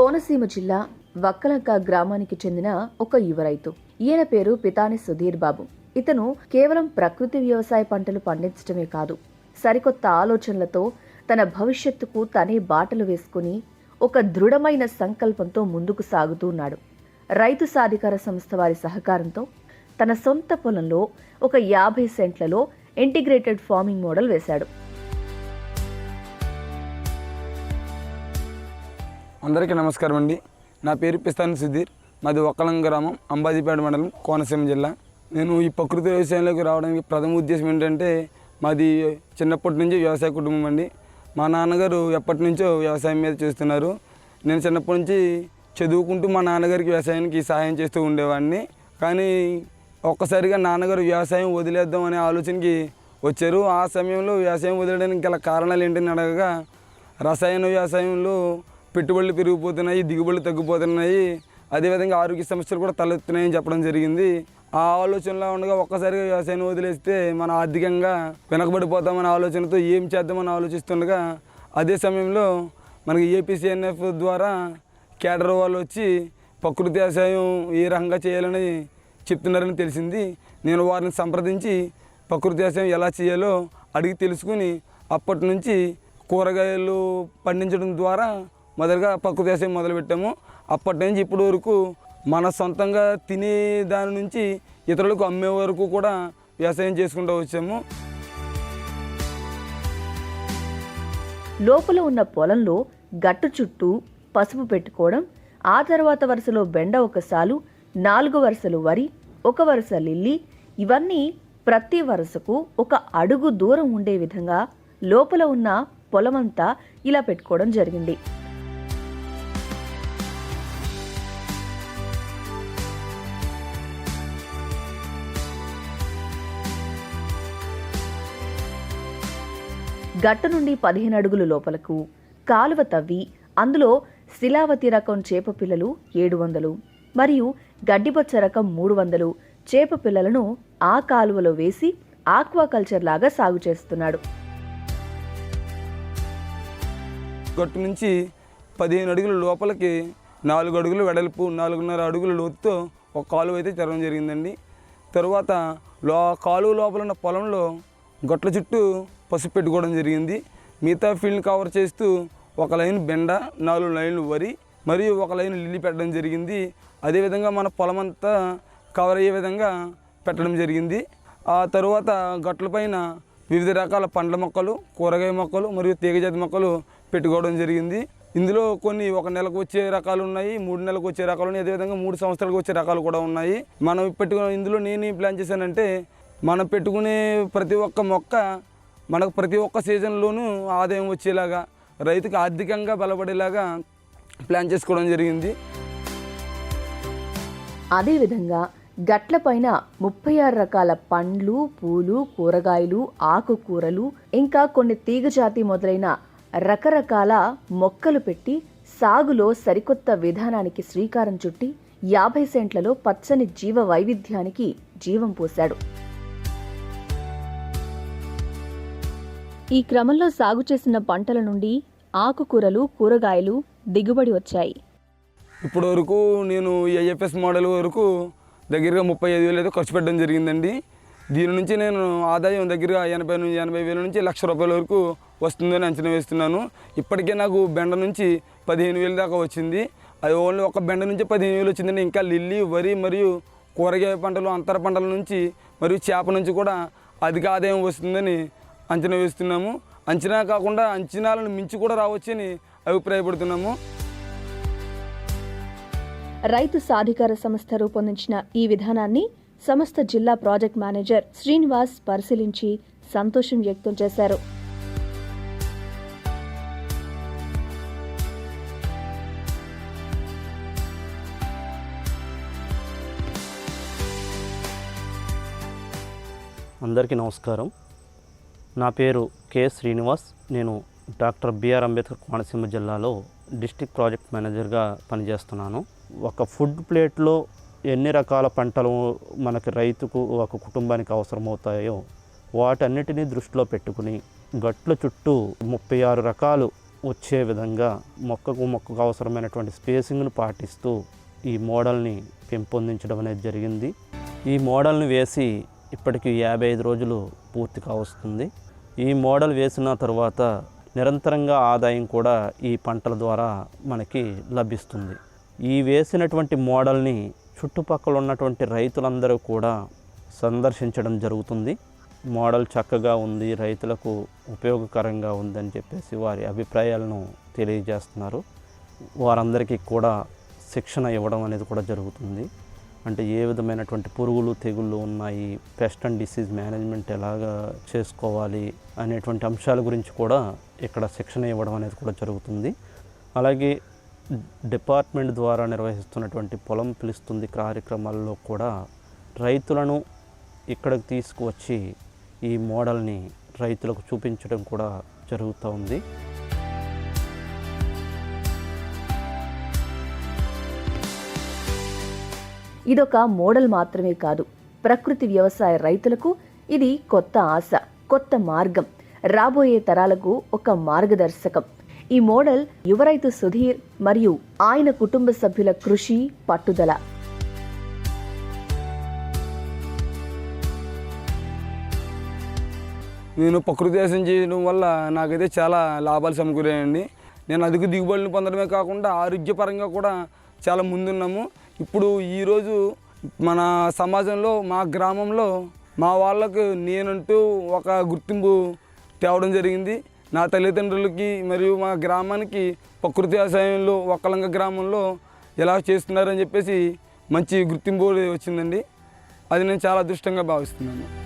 కోనసీమ జిల్లా వక్కలంక గ్రామానికి చెందిన ఒక యువ రైతు. ఈయన పేరు పితాని సుధీర్ బాబు. ఇతను కేవలం ప్రకృతి వ్యవసాయ పంటలు పండించడమే కాదు సరికొత్త ఆలోచనలతో తన భవిష్యత్తుకు తనే బాటలు వేసుకుని ఒక దృఢమైన సంకల్పంతో ముందుకు సాగుతూ ఉన్నాడు. రైతు సాధికార సంస్థ వారి సహకారంతో తన సొంత పొలంలో ఒక యాభై సెంట్లలో ఇంటిగ్రేటెడ్ ఫార్మింగ్ మోడల్ వేశాడు. అందరికీ నమస్కారం అండి. నా పేరు పిస్తాని సుధీర్. మాది ఒక్కలం గ్రామం అంబాజీపేట మండలం కోనసీమ జిల్లా. నేను ఈ ప్రకృతి వ్యవసాయంలోకి రావడానికి ప్రథమ ఉద్దేశం ఏంటంటే మాది చిన్నప్పటి నుంచి వ్యవసాయ కుటుంబం అండి. మా నాన్నగారు ఎప్పటి నుంచో వ్యవసాయం మీద చేస్తున్నారు. నేను చిన్నప్పటి నుంచి చదువుకుంటూ మా నాన్నగారికి వ్యవసాయానికి సహాయం చేస్తూ ఉండేవాడిని. కానీ ఒక్కసారిగా నాన్నగారు వ్యవసాయం వదిలేద్దాం అనే ఆలోచనకి వచ్చారు. ఆ సమయంలో వ్యవసాయం వదిలేయడానికి గల కారణాలు ఏంటని అడగగా రసాయన వ్యవసాయంలో పెట్టుబడులు పెరిగిపోతున్నాయి దిగుబడులు తగ్గిపోతున్నాయి. అదేవిధంగా ఆరోగ్య సమస్యలు కూడా తలెత్తున్నాయని చెప్పడం జరిగింది. ఆ ఆలోచనలో ఉండగా ఒక్కసారిగా వ్యవసాయం వదిలేస్తే మన ఆర్థికంగా వెనకబడిపోతామనే ఆలోచనతో ఏం చేద్దామని ఆలోచిస్తుండగా అదే సమయంలో మనకి ఏపీసీఎన్ఎఫ్ ద్వారా కేడర్ వాళ్ళు వచ్చి ప్రకృతి వ్యవసాయం ఏ రకంగా చేయాలని చెప్తున్నారని తెలిసింది. నేను వారిని సంప్రదించి ప్రకృతి వ్యవసాయం ఎలా చేయాలో అడిగి తెలుసుకుని అప్పటి నుంచి కూరగాయలు పండించడం ద్వారా మొదలుగా పక్కు వ్యవసాయం మొదలుపెట్టాము. అప్పటి నుంచి ఇప్పటి వరకు మన సొంతంగా తినే దాని నుంచి ఇతరులకు అమ్మే వరకు కూడా వ్యవసాయం చేసుకుంటూ వచ్చాము. లోపల ఉన్న పొలంలో గట్టు చుట్టూ పసుపు పెట్టుకోవడం ఆ తర్వాత వరుసలో బెండ ఒక సాలు నాలుగు వరుసలు వరి ఒక వరుస లిల్లీ ఇవన్నీ ప్రతి వరుసకు ఒక అడుగు దూరం ఉండే విధంగా లోపల ఉన్న పొలమంతా ఇలా పెట్టుకోవడం జరిగింది. గట్టు నుండి పదిహేను అడుగులు లోపలకు. కాలువ తవ్వి అందులో శిలావతి రకం చేప పిల్లలు ఏడు వందలు మరియు గడ్డిపచ్చ రకం మూడు వందలు చేప పిల్లలను ఆ కాలువలో వేసి ఆక్వాకల్చర్ లాగా సాగు చేస్తున్నాడు. గట్టు నుంచి పదిహేను అడుగుల లోపలికి నాలుగు అడుగులు వెడల్పు నాలుగున్నర అడుగుల లోతుతో ఒక కాలువ అయితే తెరవడం జరిగిందండి. తరువాత లో కాలువ లోపల ఉన్న పొలంలో గట్ల చుట్టూ పసుపు పెట్టుకోవడం జరిగింది. మిగతా ఫీల్డ్ కవర్ చేస్తూ ఒక లైన్ బెండ నాలుగు లైన్లు వరి మరియు ఒక లైన్ లిల్లీ పెట్టడం జరిగింది. అదేవిధంగా మన పొలం అంతా కవర్ అయ్యే విధంగా పెట్టడం జరిగింది. ఆ తరువాత గట్లపైన వివిధ రకాల పండ్ల మొక్కలు కూరగాయ మొక్కలు మరియు తీగజాతి మొక్కలు పెట్టుకోవడం జరిగింది. ఇందులో కొన్ని ఒక నెలకు వచ్చే రకాలు ఉన్నాయి మూడు నెలలకు వచ్చే రకాలు ఉన్నాయి. అదేవిధంగా మూడు సంవత్సరాలకు వచ్చే రకాలు కూడా ఉన్నాయి. మనం పెట్టుకున్న ఇందులో నేను ప్లాన్ చేశానంటే మనం పెట్టుకునే ప్రతి ఒక్క మొక్క మనకు ప్రతి ఒక్క సీజన్లోనూ ఆదాయం వచ్చేలాగా రైతుకు ఆర్థికంగా బలపడేలాగా ప్లాన్ చేసుకోవడం జరిగింది. అదేవిధంగా గట్లపైన ముప్పై ఆరు రకాల పండ్లు పూలు కూరగాయలు ఆకుకూరలు ఇంకా కొన్ని తీగజాతి మొదలైన రకరకాల మొక్కలు పెట్టి సాగులో సరికొత్త విధానానికి శ్రీకారం చుట్టి యాభై సెంట్లలో పచ్చని జీవ వైవిధ్యానికి జీవం పోశాడు. ఈ క్రమంలో సాగు చేసిన పంటల నుండి ఆకుకూరలు కూరగాయలు దిగుబడి వచ్చాయి. ఇప్పటి వరకు నేను ఐఎఫ్ఎస్ మోడల్ వరకు దగ్గరగా ముప్పై ఐదు వేలు అయితే ఖర్చు పెట్టడం జరిగిందండి. దీని నుంచి నేను ఆదాయం దగ్గరగా ఎనభై నుంచి ఎనభై వేల నుంచి లక్ష రూపాయల వరకు వస్తుందని అంచనా వేస్తున్నాను. ఇప్పటికే నాకు బెండ నుంచి పదిహేను వేలు దాకా వచ్చింది. అది ఓన్లీ ఒక బెండ నుంచి పదిహేను వేలు వచ్చిందండి. ఇంకా లిల్లీ వరి మరియు కూరగాయ పంటలు అంతర పంటల నుంచి మరియు చేప నుంచి కూడా అధిక ఆదాయం వస్తుందని అంచనా వేస్తున్నాము. అంచనా కాకుండా అంచనాలను మించి కూడా రావచ్చని అభిప్రాయపడుతున్నాము. రైతు సాధికార సంస్థ రూపొందించిన ఈ విధానాన్ని సంస్థ జిల్లా ప్రాజెక్ట్ మేనేజర్ శ్రీనివాస్ పరిశీలించి సంతోషం వ్యక్తం చేశారు. అందరికీ నమస్కారం. నా పేరు కె శ్రీనివాస్. నేను డాక్టర్ బిఆర్ అంబేద్కర్ కోనసీమ జిల్లాలో డిస్టిక్ ప్రాజెక్ట్ మేనేజర్గా పనిచేస్తున్నాను. ఒక ఫుడ్ ప్లేట్లో ఎన్ని రకాల పంటలు మనకి రైతుకు ఒక కుటుంబానికి అవసరమవుతాయో వాటన్నిటినీ దృష్టిలో పెట్టుకుని గట్ల చుట్టూ ముప్పై ఆరు రకాలు వచ్చే విధంగా మొక్కకు మొక్కకు అవసరమైనటువంటి స్పేసింగ్ను పాటిస్తూ ఈ మోడల్ని పెంపొందించడం అనేది జరిగింది. ఈ మోడల్ని వేసి ఇప్పటికి యాభై ఐదు రోజులు పూర్తిగా వస్తుంది. ఈ మోడల్ వేసిన తర్వాత నిరంతరంగా ఆదాయం కూడా ఈ పంటల ద్వారా మనకి లభిస్తుంది. ఈ వేసినటువంటి మోడల్ని చుట్టుపక్కల ఉన్నటువంటి రైతులందరూ కూడా సందర్శించడం జరుగుతుంది. మోడల్ చక్కగా ఉంది రైతులకు ఉపయోగకరంగా ఉందని చెప్పేసి వారి అభిప్రాయాలను తెలియజేస్తున్నారు. వారందరికీ కూడా శిక్షణ ఇవ్వడం అనేది కూడా జరుగుతుంది. అంటే ఏ విధమైనటువంటి పురుగులు తెగుళ్ళు ఉన్నాయి పెస్ట్ అండ్ డిసీజ్ మేనేజ్మెంట్ ఎలాగా చేసుకోవాలి అనేటువంటి అంశాల గురించి కూడా ఇక్కడ శిక్షణ ఇవ్వడం అనేది కూడా జరుగుతుంది. అలాగే డిపార్ట్మెంట్ ద్వారా నిర్వహిస్తున్నటువంటి పొలం పిలుస్తుంది కార్యక్రమాల్లో కూడా రైతులను ఇక్కడికి తీసుకువచ్చి ఈ మోడల్ని రైతులకు చూపించడం కూడా జరుగుతూ ఉంది. ఇదొక మోడల్ మాత్రమే కాదు. ప్రకృతి వ్యవసాయ రైతులకు ఇది కొత్త ఆశ కొత్త మార్గం రాబోయే తరాలకు ఒక మార్గదర్శకం. ఈ మోడల్ యువ రైతు సుధీర్ మరియు ఆయన కుటుంబ సభ్యుల కృషి పట్టుదల. నేను ప్రకృతి వ్యవసాయం చేయడం వల్ల నాకైతే చాలా లాభాలు సమకూరాయండి. నేను అధిక దిగుబడులు పొందడమే కాకుండా ఆరోగ్యపరంగా కూడా చాలా ముందున్నాము. ఇప్పుడు ఈరోజు మన సమాజంలో మా గ్రామంలో మా వాళ్ళకు నేనంటూ ఒక గుర్తింపు తేవడం జరిగింది. నా తల్లిదండ్రులకి మరియు మా గ్రామానికి ప్రకృతి వ్యవసాయంలో ఒక్కలంగ గ్రామంలో ఎలా చేస్తున్నారని చెప్పేసి మంచి గుర్తింపు వచ్చిందండి. అది నేను చాలా అదృష్టంగా భావిస్తున్నాను.